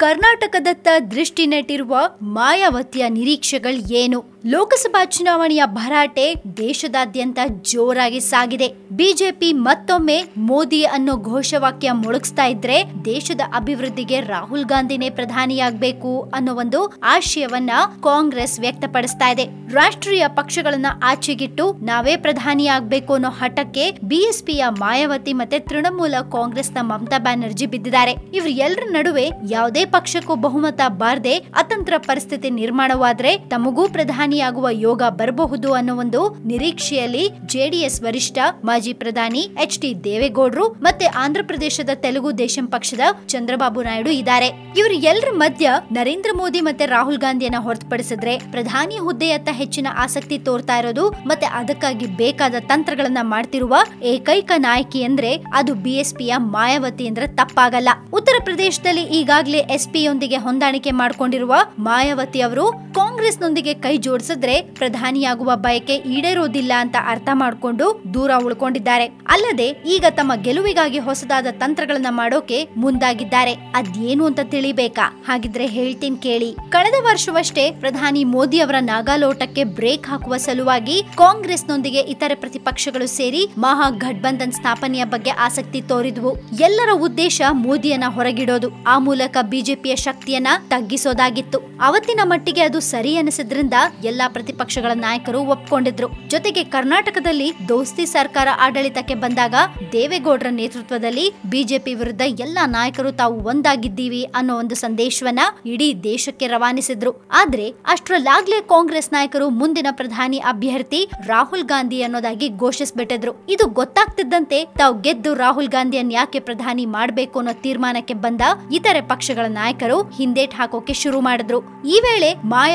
ಕರ್ನಾಟಕದತ್ತ ದೃಷ್ಟಿ ನೆಟ್ಟಿರುವ ಮಾಯಾವತಿಯ ನಿರೀಕ್ಷೆಗಳು ಏನು ಲೋಕಸಭಾ ಚುನಾವಣೆಯ ಭರಾಟೆ ದೇಶದಾದ್ಯಂತ ಜೋರಾಗಿ ಸಾಗಿದೆ. ಬಿಜೆಪಿ ಮತ್ತೊಮ್ಮೆ ಮೋದಿ ಅನ್ನೋ ಘೋಷವಾಕ್ಯ ಮೊಳಗಿಸ್ತಾ ಇದ್ರೆ ದೇಶದ ಅಭಿವೃದ್ಧಿಗೆ ರಾಹುಲ್ ಗಾಂಧಿನೇ ಪ್ರಧಾನಿಯಾಗಬೇಕು ಅನ್ನೋ ಒಂದು ಆಶಯವನ್ನ ಕಾಂಗ್ರೆಸ್ ವ್ಯಕ್ತಪಡಿಸ್ತಾ ಇದೆ. ರಾಷ್ಟ್ರೀಯ ಪಕ್ಷಗಳನ್ನ ಆಚೆಗಿಟ್ಟು ನಾವೇ ಪ್ರಧಾನಿಯಾಗಬೇಕು ಅನ್ನೋ ಹಠಕ್ಕೆ ಬಿಎಸ್ಪಿಯ ಮಾಯಾವತಿ ಮತ್ತೆ ತೃಣಮೂಲ ಕಾಂಗ್ರೆಸ್ನ ಮಮತಾ ಬ್ಯಾನರ್ಜಿ ಬಿದ್ದಿದ್ದಾರೆ. ಇವ್ರ ಎಲ್ಲರ ನಡುವೆ ಯಾವುದೇ ಪಕ್ಷಕ್ಕೂ ಬಹುಮತ ಬಾರದೆ ಅತಂತ್ರ ಪರಿಸ್ಥಿತಿ ನಿರ್ಮಾಣವಾದ್ರೆ ತಮಗೂ ಪ್ರಧಾನಿಯಾಗುವ ಯೋಗ ಬರಬಹುದು ಅನ್ನೋ ಒಂದು ನಿರೀಕ್ಷೆಯಲ್ಲಿ ಜೆಡಿಎಸ್ ವರಿಷ್ಠ, ಮಾಜಿ ಪ್ರಧಾನಿ ಎಚ್ ಡಿ ದೇವೇಗೌಡರು ಮತ್ತೆ ಆಂಧ್ರಪ್ರದೇಶದ ತೆಲುಗು ದೇಶಂ ಪಕ್ಷದ ಚಂದ್ರಬಾಬು ನಾಯ್ಡು ಇದ್ದಾರೆ. ಇವರು ಎಲ್ಲರ ಮಧ್ಯ ನರೇಂದ್ರ ಮೋದಿ ಮತ್ತೆ ರಾಹುಲ್ ಗಾಂಧಿಯನ್ನ ಹೊರತುಪಡಿಸಿದ್ರೆ ಪ್ರಧಾನಿ ಹುದ್ದೆಯತ್ತ ಹೆಚ್ಚಿನ ಆಸಕ್ತಿ ತೋರ್ತಾ ಇರೋದು ಮತ್ತೆ ಅದಕ್ಕಾಗಿ ಬೇಕಾದ ತಂತ್ರಗಳನ್ನ ಮಾಡ್ತಿರುವ ಏಕೈಕ ನಾಯಕಿ ಅಂದ್ರೆ ಅದು ಬಿಎಸ್ಪಿಯ ಮಾಯಾವತಿ ಅಂದ್ರೆ ತಪ್ಪಾಗಲ್ಲ. ಉತ್ತರ ಪ್ರದೇಶದಲ್ಲಿ ಈಗಾಗಲೇ ಎಸ್ಪಿಯೊಂದಿಗೆ ಹೊಂದಾಣಿಕೆ ಮಾಡಿಕೊಂಡಿರುವ ಮಾಯಾವತಿ ಅವರು ಕಾಂಗ್ರೆಸ್ನೊಂದಿಗೆ ಕೈ ಜೋಡಿಸಿದ್ರೆ ಪ್ರಧಾನಿಯಾಗುವ ಬಯಕೆ ಈಡೇರೋದಿಲ್ಲ ಅಂತ ಅರ್ಥ ಮಾಡಿಕೊಂಡು ದೂರ ಉಳ್ಕೊಂಡಿದ್ದಾರೆ. ಅಲ್ಲದೆ ಈಗ ತಮ್ಮ ಗೆಲುವಿಗಾಗಿ ಹೊಸದಾದ ತಂತ್ರಗಳನ್ನ ಮಾಡೋಕೆ ಮುಂದಾಗಿದ್ದಾರೆ. ಅದೇನು ಅಂತ ತಿಳಿಬೇಕಾ? ಹಾಗಿದ್ರೆ ಹೇಳ್ತೀನಿ ಕೇಳಿ. ಕಳೆದ ವರ್ಷವಷ್ಟೇ ಪ್ರಧಾನಿ ಮೋದಿ ಅವರ ನಾಗಾಲೋಟಕ್ಕೆ ಬ್ರೇಕ್ ಹಾಕುವ ಸಲುವಾಗಿ ಕಾಂಗ್ರೆಸ್ನೊಂದಿಗೆ ಇತರೆ ಪ್ರತಿಪಕ್ಷಗಳು ಸೇರಿ ಮಹಾ ಘಟ್ಬಂಧನ್ ಸ್ಥಾಪನೆಯ ಬಗ್ಗೆ ಆಸಕ್ತಿ ತೋರಿದ್ವು. ಎಲ್ಲರ ಉದ್ದೇಶ ಮೋದಿಯನ್ನ ಹೊರಗಿಡೋದು. ಆ ಮೂಲಕ ಬಿಜೆಪಿಯ ಶಕ್ತಿಯನ್ನ ತಗ್ಗಿಸೋದಾಗಿತ್ತು. ಅವತ್ತಿನ ಮಟ್ಟಿಗೆ ಅದು ಸರಿ ಅನಿಸಿದ್ರಿಂದ ಎಲ್ಲಾ ಪ್ರತಿಪಕ್ಷಗಳ ನಾಯಕರು ಒಪ್ಕೊಂಡಿದ್ರು. ಜೊತೆಗೆ ಕರ್ನಾಟಕದಲ್ಲಿ ದೋಸ್ತಿ ಸರ್ಕಾರ ಆಡಳಿತಕ್ಕೆ ಬಂದಾಗ ದೇವೇಗೌಡರ ನೇತೃತ್ವದಲ್ಲಿ ಬಿಜೆಪಿ ವಿರುದ್ಧ ಎಲ್ಲಾ ನಾಯಕರು ತಾವು ಒಂದಾಗಿದ್ದೀವಿ ಅನ್ನೋ ಒಂದು ಸಂದೇಶವನ್ನ ಇಡೀ ದೇಶಕ್ಕೆ ರವಾನಿಸಿದ್ರು. ಆದ್ರೆ ಅಷ್ಟರಲ್ಲಾಗ್ಲೇ ಕಾಂಗ್ರೆಸ್ ನಾಯಕರು ಮುಂದಿನ ಪ್ರಧಾನಿ ಅಭ್ಯರ್ಥಿ ರಾಹುಲ್ ಗಾಂಧಿ ಅನ್ನೋದಾಗಿ ಘೋಷಿಸ್ಬಿಟ್ಟಿದ್ರು. ಇದು ಗೊತ್ತಾಗ್ತಿದ್ದಂತೆ ತಾವು ಗೆದ್ದು ರಾಹುಲ್ ಗಾಂಧಿಯನ್ನ ಯಾಕೆ ಪ್ರಧಾನಿ ಮಾಡಬೇಕು ಅನ್ನೋ ತೀರ್ಮಾನಕ್ಕೆ ಬಂದ ಇತರೆ ಪಕ್ಷಗಳ ನಾಯಕರು ಹಿಂದೇಟ್ ಹಾಕೋಕೆ ಶುರು ಮಾಡಿದ್ರು. ಈ ವೇಳೆ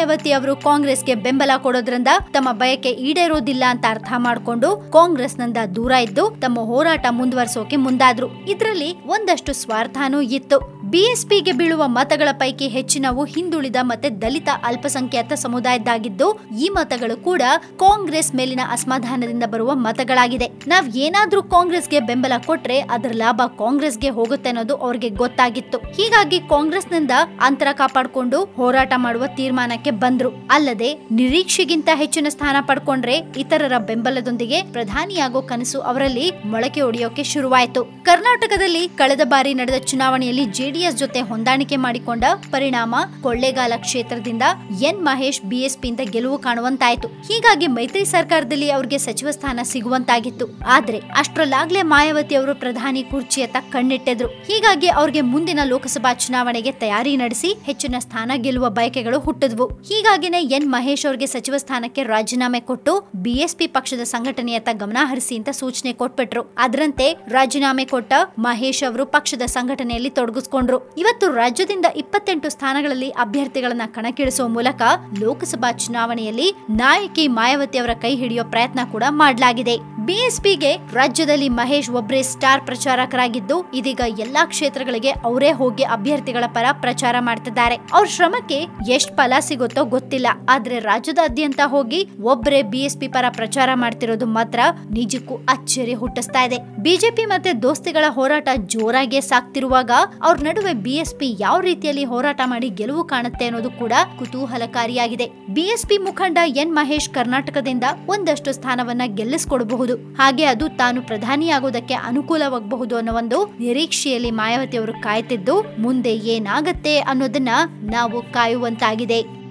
ಮಾಯಾವತಿ ಅವರು ಕಾಂಗ್ರೆಸ್ಗೆ ಬೆಂಬಲ ಕೊಡೋದ್ರಿಂದ ತಮ್ಮ ಬಯಕೆ ಈಡೇರೋದಿಲ್ಲ ಅಂತ ಅರ್ಥ ಮಾಡಿಕೊಂಡು ಕಾಂಗ್ರೆಸ್ನಿಂದ ದೂರ ಇದ್ದು ತಮ್ಮ ಹೋರಾಟ ಮುಂದುವರಿಸೋಕೆ ಮುಂದಾದ್ರು. ಇದರಲ್ಲಿ ಒಂದಷ್ಟು ಸ್ವಾರ್ಥನೂ ಇತ್ತು. ಬಿಎಸ್ಪಿಗೆ ಬೀಳುವ ಮತಗಳ ಪೈಕಿ ಹೆಚ್ಚಿನವು ಹಿಂದುಳಿದ ಮತ್ತೆ ದಲಿತ ಅಲ್ಪಸಂಖ್ಯಾತ ಸಮುದಾಯದ್ದಾಗಿದ್ದು, ಈ ಮತಗಳು ಕೂಡ ಕಾಂಗ್ರೆಸ್ ಮೇಲಿನ ಅಸಮಾಧಾನದಿಂದ ಬರುವ ಮತಗಳಾಗಿದೆ. ನಾವ್ ಏನಾದ್ರೂ ಕಾಂಗ್ರೆಸ್ಗೆ ಬೆಂಬಲ ಕೊಟ್ರೆ ಅದರ ಲಾಭ ಕಾಂಗ್ರೆಸ್ಗೆ ಹೋಗುತ್ತೆ ಅನ್ನೋದು ಅವ್ರಿಗೆ ಗೊತ್ತಾಗಿತ್ತು. ಹೀಗಾಗಿ ಕಾಂಗ್ರೆಸ್ನಿಂದ ಅಂತರ ಕಾಪಾಡಿಕೊಂಡು ಹೋರಾಟ ಮಾಡುವ ತೀರ್ಮಾನಕ್ಕೆ ಬಂದ್ರು. ಅಲ್ಲದೆ, ನಿರೀಕ್ಷೆಗಿಂತ ಹೆಚ್ಚಿನ ಸ್ಥಾನ ಪಡ್ಕೊಂಡ್ರೆ ಇತರರ ಬೆಂಬಲದೊಂದಿಗೆ ಪ್ರಧಾನಿಯಾಗೋ ಕನಸು ಅವರಲ್ಲಿ ಮೊಳಕೆ ಒಡೆಯೋಕೆ ಶುರುವಾಯಿತು. ಕರ್ನಾಟಕದಲ್ಲಿ ಕಳೆದ ಬಾರಿ ನಡೆದ ಚುನಾವಣೆಯಲ್ಲಿ ಜೆಡಿಎಸ್ ಜೊತೆ ಹೊಂದಾಣಿಕೆ ಮಾಡಿಕೊಂಡ ಪರಿಣಾಮ ಕೊಳ್ಳೇಗಾಲ ಕ್ಷೇತ್ರದಿಂದ ಎನ್ ಮಹೇಶ್ ಬಿಎಸ್ಪಿಯಿಂದ ಗೆಲುವು ಕಾಣುವಂತಾಯಿತು. ಹೀಗಾಗಿ ಮೈತ್ರಿ ಸರ್ಕಾರದಲ್ಲಿ ಅವರಿಗೆ ಸಚಿವ ಸ್ಥಾನ ಸಿಗುವಂತಾಗಿತ್ತು. ಆದ್ರೆ ಅಷ್ಟರಲ್ಲಾಗ್ಲೇ ಮಾಯಾವತಿ ಅವರು ಪ್ರಧಾನಿ ಕುರ್ಚಿಯತ್ತ ಕಣ್ಣಿಟ್ಟಿದ್ರು. ಹೀಗಾಗಿ ಅವ್ರಿಗೆ ಮುಂದಿನ ಲೋಕಸಭಾ ಚುನಾವಣೆಗೆ ತಯಾರಿ ನಡೆಸಿ ಹೆಚ್ಚಿನ ಸ್ಥಾನ ಗೆಲ್ಲುವ ಬಯಕೆಗಳು ಹುಟ್ಟಿದ್ವು. ಹೀಗಾಗಿನೇ ಎನ್ ಮಹೇಶ್ ಅವರಿಗೆ ಸಚಿವ ಸ್ಥಾನಕ್ಕೆ ರಾಜೀನಾಮೆ ಕೊಟ್ಟು ಬಿಎಸ್ಪಿ ಪಕ್ಷದ ಸಂಘಟನೆಯತ್ತ ಗಮನ ಹರಿಸಿ ಅಂತ ಸೂಚನೆ ಕೊಟ್ಬಿಟ್ರು. ಅದರಂತೆ ರಾಜೀನಾಮೆ ಕೊಟ್ಟ ಮಹೇಶ್ ಅವರು ಪಕ್ಷದ ಸಂಘಟನೆಯಲ್ಲಿ ತೊಡಗಿಸ್ಕೊಂಡ್ರು. ಇವತ್ತು ರಾಜ್ಯದಿಂದ ಇಪ್ಪತ್ತೆಂಟು ಸ್ಥಾನಗಳಲ್ಲಿ ಅಭ್ಯರ್ಥಿಗಳನ್ನ ಕಣಕ್ಕಿಳಿಸುವ ಮೂಲಕ ಲೋಕಸಭಾ ಚುನಾವಣೆಯಲ್ಲಿ ನಾಯಕಿ ಮಾಯಾವತಿ ಅವರ ಕೈ ಹಿಡಿಯೋ ಪ್ರಯತ್ನ ಕೂಡ ಮಾಡಲಾಗಿದೆ. ಬಿಎಸ್ಪಿಗೆ ರಾಜ್ಯದಲ್ಲಿ ಮಹೇಶ್ ಒಬ್ರೆ ಸ್ಟಾರ್ ಪ್ರಚಾರಕರಾಗಿದ್ದು, ಇದೀಗ ಎಲ್ಲಾ ಕ್ಷೇತ್ರಗಳಿಗೆ ಅವರೇ ಹೋಗಿ ಅಭ್ಯರ್ಥಿಗಳ ಪರ ಪ್ರಚಾರ ಮಾಡ್ತಿದ್ದಾರೆ. ಅವ್ರ ಶ್ರಮಕ್ಕೆ ಎಷ್ಟ್ ಫಲ ಸಿಗುತ್ತೋ ಗೊತ್ತಿಲ್ಲ. ಆದ್ರೆ ರಾಜ್ಯದಾದ್ಯಂತ ಹೋಗಿ ಒಬ್ರೆ ಬಿಎಸ್ಪಿ ಪರ ಪ್ರಚಾರ ಮಾಡ್ತಿರೋದು ಮಾತ್ರ ನಿಜಕ್ಕೂ ಅಚ್ಚರಿ ಹುಟ್ಟಿಸ್ತಾ ಇದೆ. ಬಿಜೆಪಿ ಮತ್ತೆ ದೋಸ್ತಿಗಳ ಹೋರಾಟ ಜೋರಾಗಿ ಸಾಕ್ತಿರುವಾಗ ಅವ್ರ ನಡುವೆ ಬಿಎಸ್ಪಿ ಯಾವ ರೀತಿಯಲ್ಲಿ ಹೋರಾಟ ಮಾಡಿ ಗೆಲುವು ಕಾಣುತ್ತೆ ಅನ್ನೋದು ಕೂಡ ಕುತೂಹಲಕಾರಿಯಾಗಿದೆ. ಬಿಎಸ್ಪಿ ಮುಖಂಡ ಎನ್ ಮಹೇಶ್ ಕರ್ನಾಟಕದಿಂದ ಒಂದಷ್ಟು ಸ್ಥಾನವನ್ನ ಗೆಲ್ಲಿಸಿಕೊಡಬಹುದು. ಹಾಗೆ ಅದು ತಾನು ಪ್ರಧಾನಿಯಾಗೋದಕ್ಕೆ ಅನುಕೂಲವಾಗಬಹುದು ಅನ್ನೋ ಒಂದು ನಿರೀಕ್ಷೆಯಲ್ಲಿ ಮಾಯಾವತಿ ಅವರು ಕಾಯ್ತಿದ್ದು, ಮುಂದೆ ಏನಾಗತ್ತೆ ಅನ್ನೋದನ್ನ ನಾವು ಕಾಯುವಂತಾಗಿದೆ.